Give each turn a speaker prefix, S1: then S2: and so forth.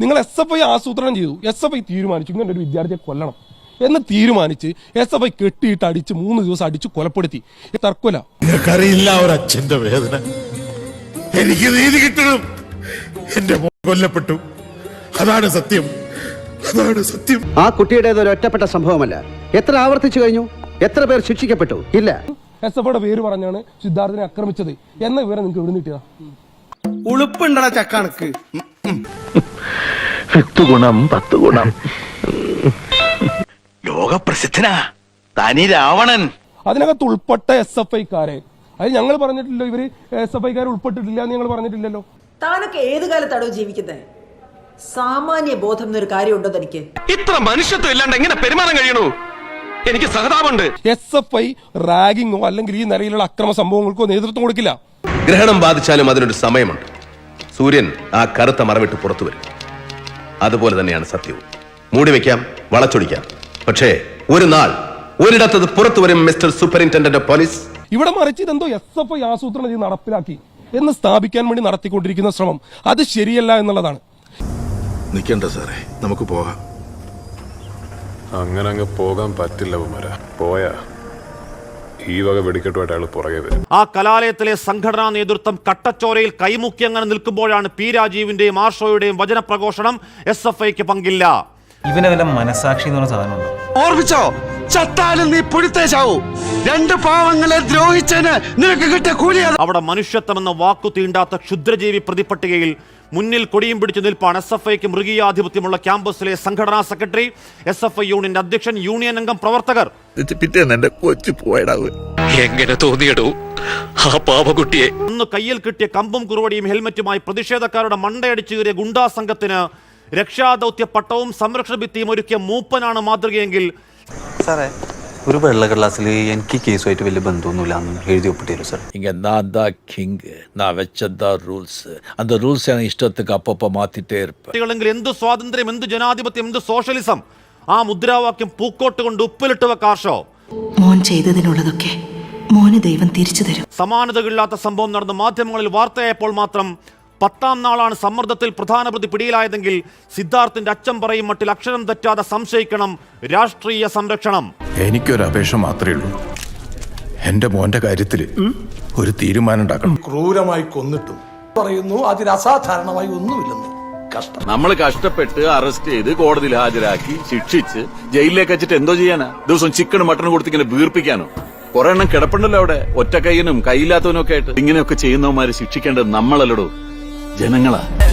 S1: നിങ്ങൾ S F I ആസൂത്രണം ചെയ്തു. എസ് എഫ് ഐ തീരുമാനിച്ചു. ഇങ്ങനെ ഒരു വിദ്യാർത്ഥിയെ കൊല്ലണം. എന്ന് തീരുമാനിച്ച് എസ് എഫ് ഐ കെട്ടിയിട്ട് അടിച്ച് മൂന്ന് ദിവസം അടിച്ച് കൊലപ്പെടുത്തി. തർക്കൊല
S2: നിനക്കറിയില്ല ഒരച്ഛന്റെ വേദന. എനിക്ക് നീതി കിട്ടണം. എന്റെ കൊല്ലപ്പെട്ടു. അതാണ് സത്യം. അതാണ് സത്യം.
S3: ആ കുട്ടിയുടേത് ഒരു ഒറ്റപ്പെട്ട സംഭവമല്ല. എത്ര ആവർത്തിച്ചു കഴിഞ്ഞു? എത്ര പേർ ശിക്ഷിക്കപ്പെട്ടു? ഇല്ല.
S1: എസ് എഫ് ഐയുടെ പേര് പറഞ്ഞാണ് സിദ്ധാർത്ഥിനെ ആക്രമിച്ചത്. എന്ന വിവരം നിങ്ങൾക്ക് എവിടെ കിട്ടിയതാ?
S4: ഉളുപ്പുണ്ടടാ ചക്കണക്ക്.
S5: ഗുണം പത്ത് ഗുണം
S6: ലോകപ്രസിദ്ധനാ. തനി രാവണൻ.
S1: അതിനകത്ത് ഉൾപ്പെട്ട എസ് എഫ് ഐക്കാരെ. അത് ഞങ്ങൾ പറഞ്ഞിട്ടില്ല ഇവർ എസ് എഫ് ഐക്കാർ ഉൾപ്പെട്ടിട്ടില്ല എന്ന് ഞങ്ങൾ പറഞ്ഞിട്ടില്ലല്ലോ.
S7: താനൊക്കെ ഏത് കാലത്താണോ ജീവിക്കുന്നത് സാമാന്യ ബോധം എന്നൊരു കാര്യമുണ്ടോ തനിക്ക്?
S6: ഇത്ര മനുഷ്യത്വം ഇല്ലാണ്ട് എങ്ങനെ പെരുമാറാൻ കഴിയണു? എനിക്ക് സഹതാപമുണ്ട്.
S1: എസ് എഫ് ഐ റാഗിങ്ങോ അല്ലെങ്കിൽ ഈ നിലയിലുള്ള അക്രമ സംഭവങ്ങൾക്കോ നേതൃത്വം കൊടുക്കില്ല.
S8: ഗ്രഹണം ബാധിച്ചാലും അതിനൊരു സമയമുണ്ട്. സൂര്യൻ ആ കറുത്ത മറവിട്ട് പുറത്തു വരും. അതുപോലെ തന്നെയാണ് സത്യവും. മൂടി വെക്കാം വളച്ചൊടിക്കാം. പക്ഷേ ഒരു നാൾ ഒരിടത്തത് പുറത്തു വരും മിസ്റ്റർ സൂപ്പറിന്റൻഡന്റ് ഓഫ് പോലീസ്.
S1: ഇവിടെ മറിച്ച് ഇതെന്തോ എസ് എഫ് ഐ ആസൂത്രണം ചെയ്ത് നടപ്പിലാക്കി എന്ന് സ്ഥാപിക്കാൻ വേണ്ടി നടത്തിക്കൊണ്ടിരിക്കുന്ന ശ്രമം. അത് ശരിയല്ല എന്നുള്ളതാണ്.
S2: നിൽക്കണ്ട സാറേ നമുക്ക് പോകാം.
S9: അങ്ങനെ അങ്ങ് പോകാൻ പറ്റില്ല ഉമര പോയാ. ഈ വക വെടിക്കെട്ടുമായിട്ട് അയാൾ പുറകെ വരും.
S10: ആ കലാലയത്തിലെ സംഘടനാ നേതൃത്വം കട്ടച്ചോരയിൽ കൈമുക്കി അങ്ങനെ നിൽക്കുമ്പോഴാണ് പി രാജീവിന്റെയും ആർഷോയുടെയും വചനപ്രഘോഷണം എസ് എഫ് ഐക്ക് പങ്കില്ല.
S4: ഇവനെ വല്ല മനസാക്ഷി എന്ന് പറഞ്ഞ സാധനമുണ്ടോ?
S6: ഓർമ്മിച്ചോ? ചത്താലും നീ പുഴുത്തേശാവൂ രണ്ട് പാവങ്ങളെ ദ്രോഹിച്ചതിന് നിനക്ക് കിട്ടിയ കൂലിയാ
S10: അവിടെ മനുഷ്യത്വം എന്ന വാക്കു തീണ്ടാത്ത ക്ഷുദ്രജീവി പ്രതിപട്ടികയിൽ മുന്നിൽ കൊടിയും പിടിച്ചു നിൽപ്പാണ് എസ് എഫ് ഐക്ക് മൃഗീയാധിപത്യമുള്ള ക്യാമ്പസിലെ സംഘടനാ സെക്രട്ടറി എസ് എഫ് ഐ യൂണിയന്റെ അധ്യക്ഷൻ യൂണിയൻ അംഗം പ്രവർത്തകർ.
S2: പിറ്റേന്ന് എന്റെ കൊച്ചു പോയടാവ്
S6: എങ്ങനെ തോന്നിയടൂ? ആ പാവകുട്ടിയെ
S10: അന്ന് കയ്യിൽ കിട്ടിയ കമ്പും കുറുവടിയും ഹെൽമറ്റുമായി പ്രതിഷേധക്കാരുടെ മണ്ടയടിച്ചു കയറിയ ഗുണ്ടാ സംഘത്തിന് രക്ഷാദൗത്യ പട്ടവും സംരക്ഷണ ഭിത്തിയും ഒരുക്കിയ മൂപ്പനാണ് മാതൃകയെങ്കിൽ
S4: സാറേ ഒരു വെള്ള കടലാസിൽ എനിക്ക് കേസുമായിട്ട് വലിയ ബന്ധമൊന്നുമില്ല എന്ന് എഴുതി ഒപ്പിട്ടിരുന്നു സാർ
S5: இங்க நான் தான் கிங் நான் வச்சதான் ரூல்ஸ் அந்த ரூல்ஸ் எனக்கு இஷ்டத்துக்கு அப்பப்போ மாத்திட்டே இருப்பேன்
S10: കുട്ടികളെങ്കിൽ എന്ത് സ്വാതന്ത്ര്യം എന്ത് ജനാധിപത്യം എന്ത് സോഷ്യലിസം ആ മുദ്രാവാക്യം പൂക്കോട്ട് കൊണ്ട് ഉപ്പിലിട്ട് വെക്കാർഷോ
S7: മോൻ ചെയ്തതിനുള്ളതൊക്കെ മോന് ദൈവം തിരിച്ചു തരും
S10: സമാനതകളില്ലാത്ത സംഭവം നടന്ന മാധ്യമങ്ങളിൽ വാർത്തയായപ്പോൾ മാത്രം പത്താം നാളാണ് സമ്മർദ്ദത്തിൽ പ്രധാന പ്രതി പിടിയിലായതെങ്കിൽ സിദ്ധാർത്ഥിന്റെ അച്ഛൻ പറയും മട്ടിൽ അക്ഷരം തെറ്റാതെ സംശയിക്കണം രാഷ്ട്രീയ സംരക്ഷണം.
S2: എനിക്കൊരു അപേക്ഷ മാത്രമേ ഉള്ളൂ. എന്റെ മോന്റെ കാര്യത്തിൽ ഒരു തീരുമാനം ഉണ്ടാക്കണം.
S4: ക്രൂരമായി കൊന്നിട്ടും പറയുന്നു അതിന് അസാധാരണമായി ഒന്നുമില്ലെന്ന്. കഷ്ടം.
S9: നമ്മൾ കഷ്ടപ്പെട്ട് അറസ്റ്റ് ചെയ്ത് കോടതിയിൽ ഹാജരാക്കി ശിക്ഷിച്ച് ജയിലിലേക്ക് വെച്ചിട്ട് എന്തോ ചെയ്യാനാ? ദിവസം ചിക്കനും മട്ടനും കൊടുത്ത് ഇങ്ങനെ വീർപ്പിക്കാനോ? കുറെ എണ്ണം കിടപ്പുണ്ടല്ലോ അവിടെ. ഒറ്റ കൈയനും കൈയില്ലാത്തവനും ഒക്കെ ആയിട്ട് ഇങ്ങനെയൊക്കെ ചെയ്യുന്നവന്മാരെ ശിക്ഷിക്കേണ്ടത് നമ്മളല്ലടോ. ജനങ്ങളാ.